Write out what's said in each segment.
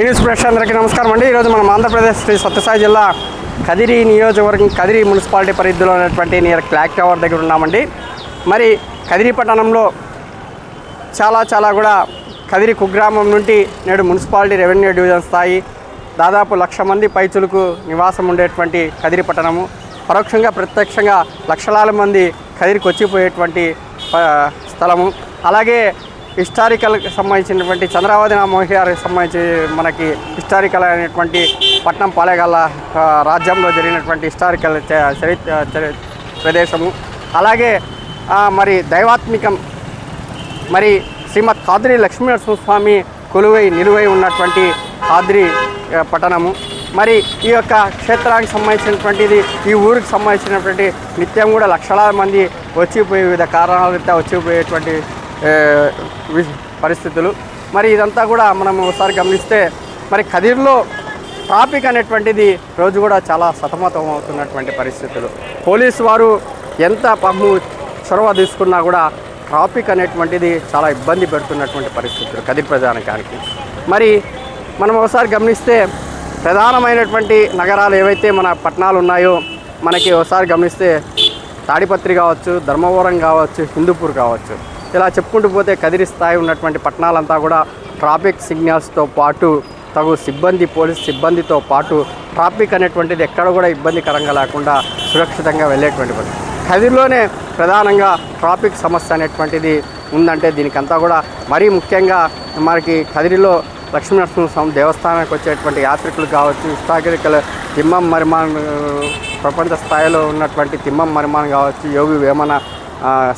News ప్రేక్షకులందరికీ నమస్కారం అండి. ఈరోజు మనం ఆంధ్రప్రదేశ్ శ్రీ సత్యసాయి జిల్లా కదిరి నియోజకవర్గం కదిరి మున్సిపాలిటీ పరిధిలో ఉన్నటువంటి నియర్ క్లాక్ టవర్ దగ్గర ఉన్నామండి. మరి కదిరి పట్టణంలో చాలా చాలా కూడా కదిరి కుగ్రామం నుండి నేడు మున్సిపాలిటీ రెవెన్యూ డివిజన్ స్థాయి దాదాపు లక్ష మంది పైచులకు నివాసం ఉండేటువంటి కదిరి పట్టణము. పరోక్షంగా ప్రత్యక్షంగా లక్షలాది మంది కదిరికి వచ్చిపోయేటువంటి స్థలము. అలాగే హిస్టారికల్కి సంబంధించినటువంటి చంద్రావతి రామోహి గారికి సంబంధించి మనకి హిస్టారికల్ అయినటువంటి పట్నం పాలేగల్ల రాజ్యంలో జరిగినటువంటి హిస్టారికల్ చరిత్ర ప్రదేశము. అలాగే మరి దైవాత్మికం మరి శ్రీమద్ కాద్రి లక్ష్మీనరసింహస్వామి కొలువై నిలువై ఉన్నటువంటి కాద్రి పట్టణము. మరి ఈ యొక్క క్షేత్రానికి సంబంధించినటువంటిది ఈ ఊరికి సంబంధించినటువంటి నిత్యం కూడా లక్షలాది మంది వచ్చిపోయే వివిధ కారణాల రీత్యా వచ్చిపోయేటువంటి పరిస్థితులు. మరి ఇదంతా కూడా మనం ఒకసారి గమనిస్తే మరి కదిర్లో ట్రాఫిక్ అనేటువంటిది రోజు కూడా చాలా సతమతం అవుతున్నటువంటి పరిస్థితులు. పోలీసు వారు ఎంత పమ్ము చొరవ తీసుకున్నా కూడా ట్రాఫిక్ అనేటువంటిది చాలా ఇబ్బంది పెడుతున్నటువంటి పరిస్థితులు కదిరి ప్రజానికానికి. మరి మనం ఒకసారి గమనిస్తే ప్రధానమైనటువంటి నగరాలు ఏవైతే మన పట్టణాలు ఉన్నాయో మనకి ఒకసారి గమనిస్తే తాడిపత్రి కావచ్చు ధర్మవరం కావచ్చు హిందూపూర్ కావచ్చు. ఇలా చెప్పుకుంటూ పోతే కదిరి స్థాయి ఉన్నటువంటి పట్టణాలంతా కూడా ట్రాఫిక్ సిగ్నల్స్తో పాటు తగు సిబ్బంది పోలీస్ సిబ్బందితో పాటు ట్రాఫిక్ అనేటువంటిది ఎక్కడ కూడా ఇబ్బందికరంగా లేకుండా సురక్షితంగా వెళ్ళేటువంటి పని. కదిరిలోనే ప్రధానంగా ట్రాఫిక్ సమస్య అనేటువంటిది ఉందంటే దీనికంతా కూడా మరీ ముఖ్యంగా మనకి కదిరిలో లక్ష్మీనరసింహస్వామి దేవస్థానానికి వచ్చేటువంటి యాత్రికులు కావచ్చు హిస్టారికల్ తిమ్మం మరిమాన్ ప్రపంచ స్థాయిలో ఉన్నటువంటి తిమ్మం మరిమాన్ కావచ్చు యోగి వేమన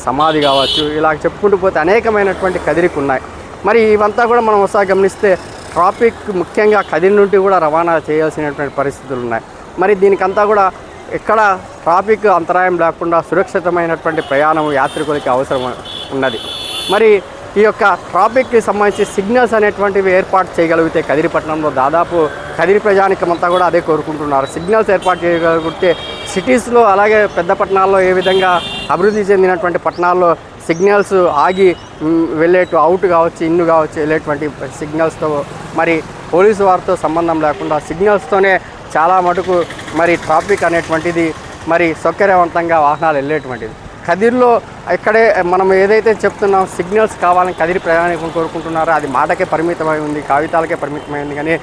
సమాధి కావచ్చు ఇలా చెప్పుకుంటూ పోతే అనేకమైనటువంటి కదిరికి ఉన్నాయి. మరి ఇవంతా కూడా మనం ఒకసారి గమనిస్తే ట్రాఫిక్ ముఖ్యంగా కదిరి నుండి కూడా రవాణా చేయాల్సినటువంటి పరిస్థితులు ఉన్నాయి. మరి దీనికంతా కూడా ఎక్కడ ట్రాఫిక్ అంతరాయం లేకుండా సురక్షితమైనటువంటి ప్రయాణం యాత్రికులకి అవసరం ఉన్నది. మరి ఈ యొక్క ట్రాఫిక్కి సంబంధించి సిగ్నల్స్ అనేటువంటివి ఏర్పాటు చేయగలిగితే కదిరిపట్నంలో దాదాపు కదిరి ప్రజానికమంతా కూడా అదే కోరుకుంటున్నారు. సిగ్నల్స్ ఏర్పాటు చేయగలిగితే సిటీస్లో అలాగే పెద్ద పట్టణాల్లో ఏ విధంగా అభివృద్ధి చెందినటువంటి పట్టణాల్లో సిగ్నల్స్ ఆగి వెళ్ళేటు అవుట్ కావచ్చు ఇన్ను కావచ్చు వెళ్ళేటువంటి సిగ్నల్స్తో మరి పోలీసు వారితో సంబంధం లేకుండా సిగ్నల్స్తోనే చాలా మటుకు మరి ట్రాఫిక్ అనేటువంటిది మరి సౌకర్యవంతంగా వాహనాలు వెళ్ళేటువంటిది. కదిర్లో ఇక్కడే మనం ఏదైతే చెప్తున్నాం సిగ్నల్స్ కావాలని కదిరి ప్రయాణికులు కోరుకుంటున్నారో అది మాటకే పరిమితమై ఉంది కాగితాలకే పరిమితమైంది కానీ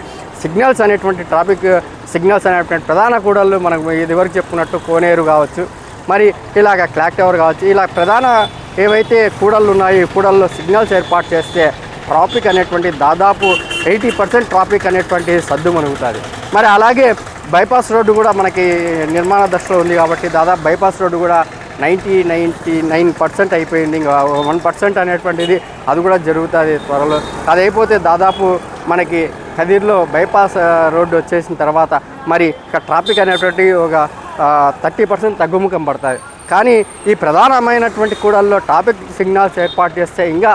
సిగ్నల్స్ అనేటువంటి ట్రాఫిక్ సిగ్నల్స్ అనేటువంటి ప్రధాన కూడళ్ళు మనకు ఇదివరకు చెప్పుకున్నట్టు కోనేరు కావచ్చు. మరి ఇలాగ క్లాక్ టవర్ కావచ్చు. ఇలా ప్రధాన ఏవైతే కూడళ్ళు ఉన్నాయో ఈ కూడల్లో సిగ్నల్స్ ఏర్పాటు చేస్తే ట్రాఫిక్ అనేటువంటి దాదాపు ఎయిటీ పర్సెంట్ ట్రాఫిక్ అనేటువంటి సద్దు మనుగుతుంది. మరి అలాగే బైపాస్ రోడ్డు కూడా మనకి నిర్మాణ దశలో ఉంది కాబట్టి దాదాపు బైపాస్ రోడ్డు కూడా నైంటీ నైంటీ నైన్ పర్సెంట్ అయిపోయింది. ఇంకా వన్ పర్సెంట్ అనేటువంటిది అది కూడా జరుగుతుంది త్వరలో. అది అయిపోతే దాదాపు మనకి కదిర్లో బైపాస్ రోడ్డు వచ్చేసిన తర్వాత మరి ఇక్కడ ట్రాఫిక్ అనేటువంటి ఒక థర్టీ పర్సెంట్ తగ్గుముఖం పడతాయి. కానీ ఈ ప్రధానమైనటువంటి కూడల్లో ట్రాఫిక్ సిగ్నల్స్ ఏర్పాటు చేస్తే ఇంకా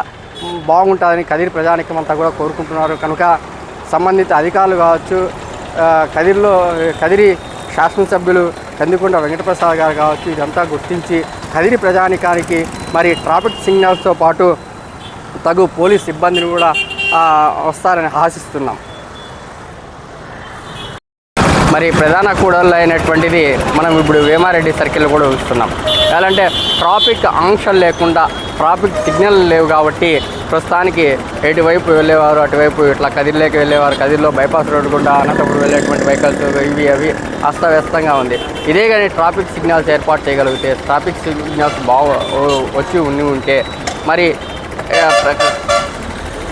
బాగుంటుందని కదిరి ప్రజానికం అంతా కూడా కోరుకుంటున్నారు. కనుక సంబంధిత అధికారులు కావచ్చు కదిరిలో కదిరి శాసనసభ్యులు కందికొండ వెంకటప్రసాద్ గారు కావచ్చు ఇదంతా గుర్తించి కదిరి ప్రజానికానికి మరి ట్రాఫిక్ సిగ్నల్స్తో పాటు తగు పోలీస్ సిబ్బందిని కూడా వస్తారని ఆశిస్తున్నాం. మరి ప్రధాన కూడళ్ళు అయినటువంటిది మనం ఇప్పుడు వేమారెడ్డి సర్కిల్ కూడా చూస్తున్నాం. ఎలాంటే ట్రాఫిక్ ఆంక్షలు లేకుండా ట్రాఫిక్ సిగ్నల్ లేవు కాబట్టి ప్రస్తుతానికి ఎటువైపు వెళ్ళేవారు అటువైపు ఇట్లా కదిరిలోకి వెళ్ళేవారు కదిరిలో బైపాస్ రోడ్డు గుండా అన్నప్పుడు వెళ్ళేటువంటి వెహికల్స్ ఇవి అవి అస్తవ్యస్తంగా ఉంది. ఇదే కానీ ట్రాఫిక్ సిగ్నల్స్ ఏర్పాటు చేయగలిగితే ట్రాఫిక్ సిగ్నల్స్ బాగా వచ్చి ఉండి ఉంటే మరి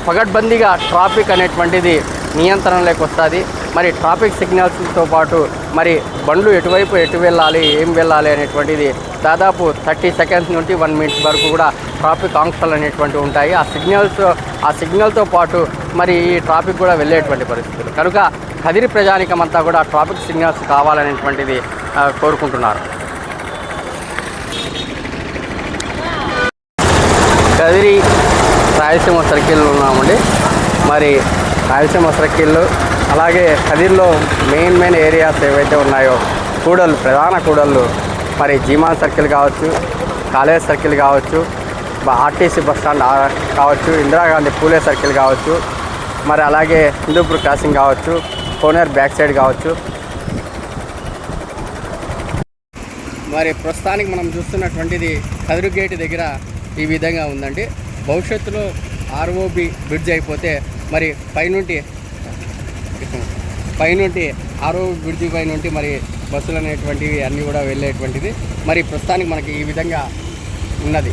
పగడ్బందీగా ట్రాఫిక్ అనేటువంటిది నియంత్రణలోకి వస్తుంది. మరి ట్రాఫిక్ సిగ్నల్స్తో పాటు మరి బండ్లు ఎటువైపు ఎటు వెళ్ళాలి ఏం వెళ్ళాలి అనేటువంటిది దాదాపు థర్టీ సెకండ్స్ నుండి వన్ మినిట్ వరకు కూడా ట్రాఫిక్ ఆంక్షలు అనేటువంటివి ఉంటాయి. ఆ సిగ్నల్స్ ఆ సిగ్నల్తో పాటు మరి ఈ ట్రాఫిక్ కూడా వెళ్ళేటువంటి పరిస్థితులు. కనుక కదిరి ప్రజానికం అంతా కూడా ట్రాఫిక్ సిగ్నల్స్ కావాలనేటువంటిది కోరుకుంటున్నారు. కదిరి రాయలసీమ సర్కిల్లో ఉన్నామండి. మరి రాయలసీమ సర్కిల్లో అలాగే కదిర్లో మెయిన్ మెయిన్ ఏరియాస్ ఏవైతే ఉన్నాయో కూడళ్ళు ప్రధాన కూడళ్ళు మరి జీమాన్ సర్కిల్ కావచ్చు కాలేజ్ సర్కిల్ కావచ్చు ఆర్టీసీ బస్ స్టాండ్ కావచ్చు ఇందిరాగాంధీ పూలే సర్కిల్ కావచ్చు మరి అలాగే హిందూపూర్ క్రాసింగ్ కావచ్చు కోనేర్ బ్యాక్ సైడ్ కావచ్చు. మరి ప్రస్తుతానికి మనం చూస్తున్నటువంటిది కదిరు గేట్ దగ్గర ఈ విధంగా ఉందండి. భవిష్యత్తులో ఆర్ఓబి బ్రిడ్జ్ అయిపోతే మరి పైనుండి పైనుండి ఆర్ఓ బ్రిడ్జి పైనుండి మరి బస్సులు అనేటువంటివి అన్నీ కూడా వెళ్ళేటువంటిది. మరి ప్రస్తుతానికి మనకి ఈ విధంగా ఉన్నది.